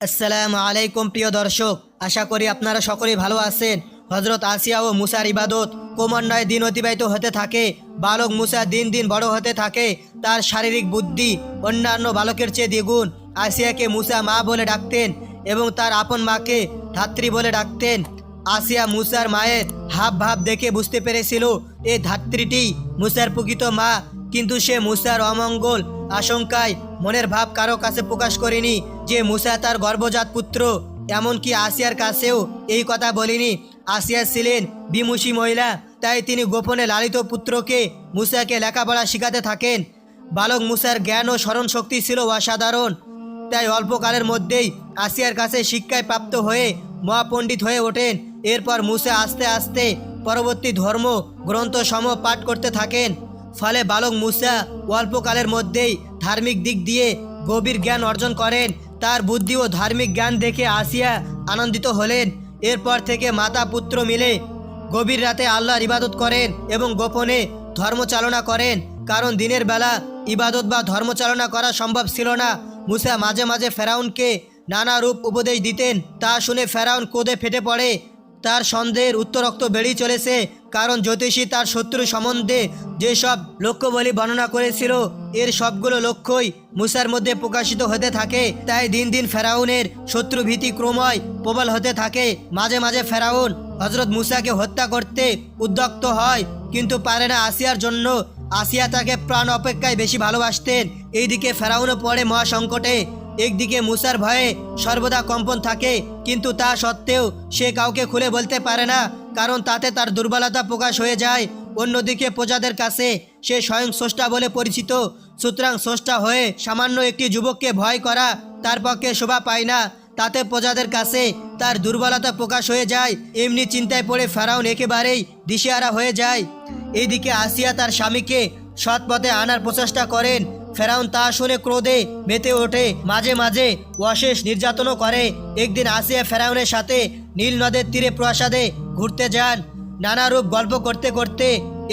আসসালামু আলাইকুম প্রিয় দর্শক, আশা করি আপনারা সকলেই ভালো আছেন। হজরত আসিয়া ও মুসার ইবাদত ক্রমান্বয়ে দিন অতিবাহিত হতে থাকে, বালক মুসা দিন দিন বড় হতে থাকে, তার শারীরিক বুদ্ধি অন্যান্য বালকের চেয়ে দ্বিগুণ। আসিয়াকে মুসা মা বলে ডাকতেন এবং তার আপন মাকে ধাত্রী বলে ডাকতেন। আসিয়া মুসার মায়ের হাব ভাব দেখে বুঝতে পেরেছিল এই ধাত্রীটি মুসার প্রকৃত মা কিন্তু সে মুসার অমঙ্গল আশঙ্কায় মনের ভাব কারও কাছে প্রকাশ করেনি যে মুসা তার গর্ভজাত পুত্র। এমনকি আসিয়ার কাছেও এই কথা বলিনি। আসিয়া ছিলেন বিমুষী মহিলা, তাই তিনি গোপনে লালিত পুত্রকে মুসাকে লেখাপড়া শেখাতে থাকেন। বালক মুসার জ্ঞান ও স্মরণ শক্তি ছিল অসাধারণ। তাই অল্পকালের মধ্যেই আসিয়ার কাছে শিক্ষায় প্রাপ্ত হয়ে মহাপণ্ডিত হয়ে ওঠেন। এরপর মুসা আস্তে আস্তে পরবর্তী ধর্ম, গ্রন্থ, সম পাঠ করতে থাকেন। ফলে বালক মুসা অল্পকালের মধ্যেই ধার্মিক দিক দিয়ে গভীর জ্ঞান অর্জন করেন। তার বুদ্ধি ও ধার্মিক জ্ঞান দেখে আসিয়া আনন্দিত হলেন। এরপর থেকে মাতা পুত্র মিলে গভীর রাতে আল্লাহর ইবাদত করেন এবং গোপনে ধর্ম চালনা করেন। কারণ দিনের বেলা ইবাদত বা ধর্ম চালনা করা সম্ভব ছিল না। মুসা মাঝে মাঝে ফেরাউনকে নানা রূপ উপদেশ দিতেন। তা শুনে ফেরাউন কোদে ফেটে পড়ে। তার সন্দেহের উত্তরক্ত বেড়েই চলেছে। কারণ জ্যোতিষী তার শত্রু সম্বন্ধে যেসব লক্ষ্যবলী বর্ণনা করেছিল, এর সবগুলো লক্ষ্যই মুসার মধ্যে প্রকাশিত হতে থাকে। তাই দিন দিন ফেরাউনের শত্রু ভীতি ক্রময় প্রবল হতে থাকে। মাঝে মাঝে ফেরাউন হজরত মুসাকে হত্যা করতে উদ্যক্ত হয়, কিন্তু পারে না আসিয়ার জন্য। আসিয়া তাকে প্রাণ অপেক্ষায় বেশি ভালোবাসতেন। এইদিকে ফেরাউনও পড়ে মহাসংকটে। একদিকে মুসার ভয়ে সর্বদা কম্পন থাকে, কিন্তু তা সত্ত্বেও সে কাউকে খুলে বলতে পারে না, কারণ তাতে তার দুর্বলতা প্রকাশ হয়ে যায়। অন্যদিকে প্রজাদের কাছে সে স্বয়ং স্রষ্টা বলে পরিচিত, সুতরাং স্রষ্টা হয়ে সামান্য একটি যুবককে ভয় করা তার পক্ষে শোভা পায় না। তাতে প্রজাদের কাছে তার দুর্বলতা প্রকাশ হয়ে যায়, এমনি চিন্তায় পড়ে ফেরাউন একেবারেই দিশেহারা হয়ে যায়। এদিকে আসিয়া তার স্বামীকে সৎ পথে আনার প্রচেষ্টা করেন ফেরাউন তা শুনে ক্রোধে মেতে ওঠে, মাঝে মাঝে অশেষ নির্যাতনও করে। একদিন আসিয়া ফেরাউনের সাথে নীল নদের তীরে প্রাসাদে ঘুরতে যান। নানা রূপ গল্প করতে করতে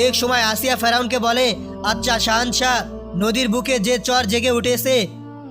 এক সময় আসিয়া ফেরাউনকে বলে আচ্ছা শাহানশাহ, নদীর বুকে যে চর জেগে উঠেছে,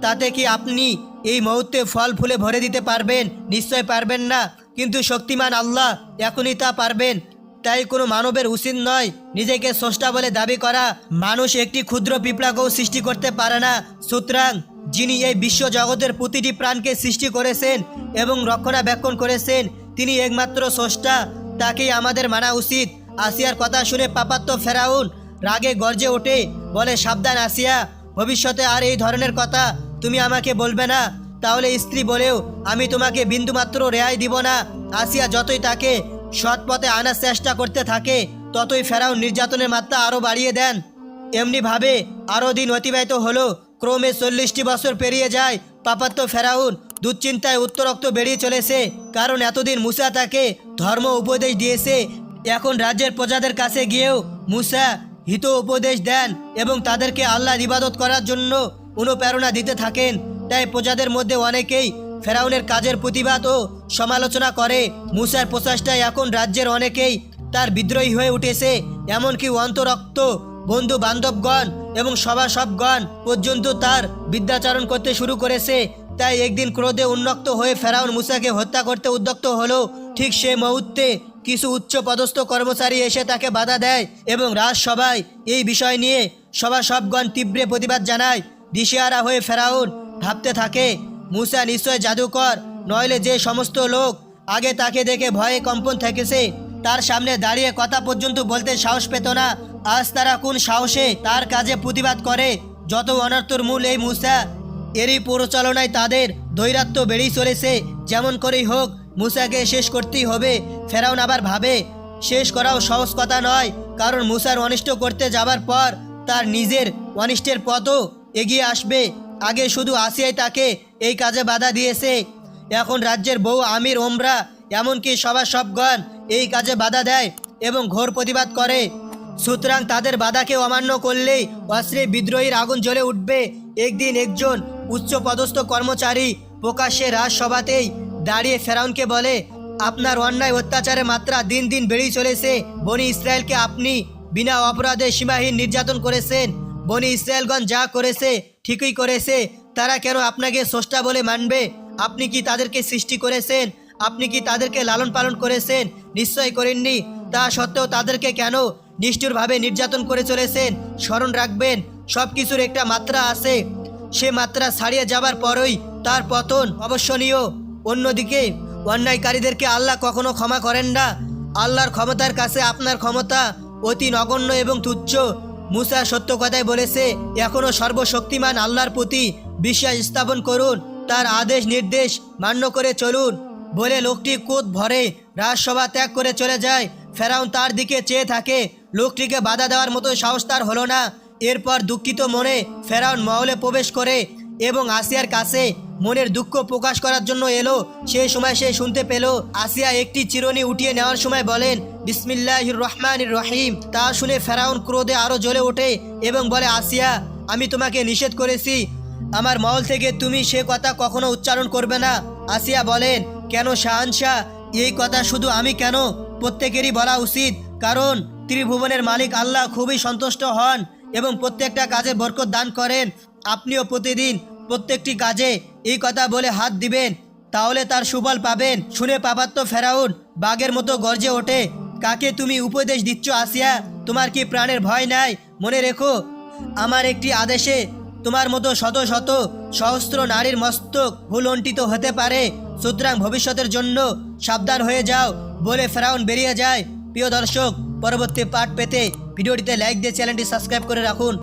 তাতে কি আপনি এই মুহূর্তে ফল ফুলে ভরে দিতে পারবেন? নিশ্চয় পারবেন না। কিন্তু শক্তিমান আল্লাহ এখনই তা পারবেন। তাই কোনো মানবের উচিত নয় নিজেকে স্রষ্টা বলে দাবি করা। মানুষ একটি ক্ষুদ্র পিঁপড়াকেও সৃষ্টি করতে পারে না। সুতরাং যিনি এই বিশ্ব জগতের প্রতিটি প্রাণকে সৃষ্টি করেছেন এবং রক্ষণাবেক্ষণ করেছেন, তিনি একমাত্র স্রষ্টা। তাকেই আমাদের মানা উচিত। আসিয়ার কথা শুনে পাপাত্ত ফেরাউন রাগে গর্জে ওঠে, বলে, সাবধান আসিয়া, ভবিষ্যতে আর এই ধরনের কথা তুমি আমাকে বলবে না। তাহলে স্ত্রী বলেও, আমি তোমাকে বিন্দুমাত্র রেহাই দিব না। আসিয়া যতই তাকে সৎ পথে আনার চেষ্টা করতে থাকে, ততই ফেরাউন নির্যাতনের মাত্রা আরও বাড়িয়ে দেন। এমনিভাবে আরও দিন অতিবাহিত হলো ক্রমে চল্লিশটি বছর পেরিয়ে যায় পাপাত্ত ফেরাউন দুশ্চিন্তায় উত্তরক্ত বেরিয়ে চলেছে, কারণ এতদিন মুসা তাকে ধর্ম উপদেশ দিয়েছে। এখন রাজ্যের প্রজাদের কাছে গিয়েও মুসা হিত উপদেশ দেন এবং তাদেরকে আল্লাহ ইবাদত করার জন্য অনুপ্রেরণা দিতে থাকেন। তাই প্রজাদের মধ্যে অনেকেই ফেরাউনের কাজের প্রতিবাদ ও সমালোচনা করে। মুসার প্রচেষ্টায় এখন রাজ্যের অনেকেই তার বিদ্রোহী হয়ে উঠেছে, এমনকি অন্তরক্ত বন্ধু বান্ধবগণ এবং সভাসবগণ পর্যন্ত তার বিদ্যাচারণ করতে শুরু করেছে। তাই একদিন ক্রোধে উন্নক্ত হয়ে ফেরাউন মুসাকে হত্যা করতে উদ্যক্ত হলো। ঠিক সে মুহূর্তে কিছু উচ্চ পদস্থ কর্মচারী এসে তাকে বাধা দেয় এবং রাজসভায় এই বিষয় নিয়ে সভা সবগণ তীব্র প্রতিবাদ জানায়। দিশেহারা হয়ে ফেরাউন ভাবতে থাকে, মুসা নিশ্চয় জাদুকর নইলে যে সমস্ত লোক আগে তাকে দেখে ভয়ে কম্পন থেকেছে, তার সামনে দাঁড়িয়ে কথা পর্যন্ত বলতে সাহস পেত না। আজ তারা কোন সাহসে তার কাজে প্রতিবাদ করে? যত অনার্থর মূল এই মুসা, এরই পরিচালনায় তাদের দৈরাত্য বেড়েই চলেছে। যেমন করেই হোক, মুসাকে শেষ করতেই হবে। ফেরাউন আবার ভাবে, শেষ করাও সহজ কথা নয়, কারণ মুসার অনিষ্ট করতে যাবার পর তার নিজের অনিষ্টের পথও এগিয়ে আসবে। আগে শুধু আসিয়াই তাকে এই কাজে বাধা দিয়েছে। এখন রাজ্যের বউ আমির ওমরা এমনকি সবার সবগণ এই কাজে বাধা দেয় এবং ঘোর প্রতিবাদ করে। সুতরাং তাদের বাধাকে অমান্য করলেই অশ্রে বিদ্রোহীর আগুন জ্বলে উঠবে। একদিন একজন উচ্চ পদস্থ কর্মচারী প্রকাশ্যে রাজসভাতেই দাঁড়িয়ে ফেরাউনকে বলে, আপনার অন্যায় অত্যাচারের মাত্রা দিন দিন বেড়েই চলেছে। বনি ইসরায়েলকে আপনি বিনা অপরাধে সীমাহীন নির্যাতন করেছেন। বনি ইসরায়েলগঞ্জ যা করেছে ঠিকই করেছে, তারা কেন আপনাকে স্রষ্টা বলে মানবে? আপনি কি তাদেরকে সৃষ্টি করেছেন? আপনি কি তাদেরকে লালন পালন করেছেন? নিশ্চয় করেননি। তা সত্ত্বেও তাদেরকে কেন নিষ্ঠুরভাবে নির্যাতন করে চলেছেন? স্মরণ রাখবেন সব কিছুর একটা মাত্রা আছে। সে মাত্রা ছাড়িয়ে যাবার পরই তার পতন অবশ্যনীয়। অন্যদিকে, অন্যায়কারীদেরকে আল্লাহ কখনো ক্ষমা করেন না। আল্লাহর ক্ষমতার কাছে আপনার ক্ষমতা অতি নগণ্য এবং তুচ্ছ। মুসা সত্য কথাই বলেছে এখনও সর্বশক্তিমান আল্লাহর প্রতি বিশ্বাস স্থাপন করুন। তার আদেশ নির্দেশ মান্য করে চলুন বলে লোকটি কোদ ভরে রাজসভা ত্যাগ করে চলে যায়। ফেরাউন তার দিকে চেয়ে থাকে, লোকটিকে বাধা দেওয়ার মতো সাহস তার হলো না। এরপর দুঃখিত মনে ফেরাউন মহলে প্রবেশ করে এবং আসিয়ার কাছে মনের দুঃখ প্রকাশ করার জন্য এলো। সেই সময় সে শুনতে পেল, আসিয়া একটি চিরনি উঠিয়ে নেওয়ার সময় বলেন বিসমিল্লাহ রহমান রহিম। তা শুনে ফেরাউন ক্রোধে আরও জ্বলে ওঠে এবং বলে, আসিয়া, আমি তোমাকে নিষেধ করেছি আমার মহল থেকে তুমি সে কথা কখনো উচ্চারণ করবে না। আসিয়া বলেন, কেন শাহানশাহ? এই কথা শুধু আমি কেন? প্রত্যেকেরই বলা উচিত, কারণ ত্রিভুবনের মালিক আল্লাহ খুবই সন্তুষ্ট হন এবং প্রত্যেকটা কাজে বরকত দান করেন। আপনিও প্রতিদিন প্রত্যেকটি কাজে এই কথা বলে হাত দিবেন, তাহলে তার সুফল পাবেন। শুনে পাপাত্ম ফেরাউন বাঘের মতো গর্জে ওঠে, কাকে তুমি উপদেশ দিচ্ছ আসিয়া? তোমার কি প্রাণের ভয় নাই? মনে রেখো, আমার একটি আদেশে তোমার মতো শত শত সহস্র নারীর মস্তক ভুলন্টিত হতে পারে। সুতরাং ভবিষ্যতের জন্য সাবধান হয়ে যাও, বলে ফেরাউন বেরিয়ে যায়। প্রিয় দর্শক, পরবর্তী পাঠ পেতে ভিডিওটিতে লাইক দিয়ে চ্যানেলটি সাবস্ক্রাইব করে রাখুন।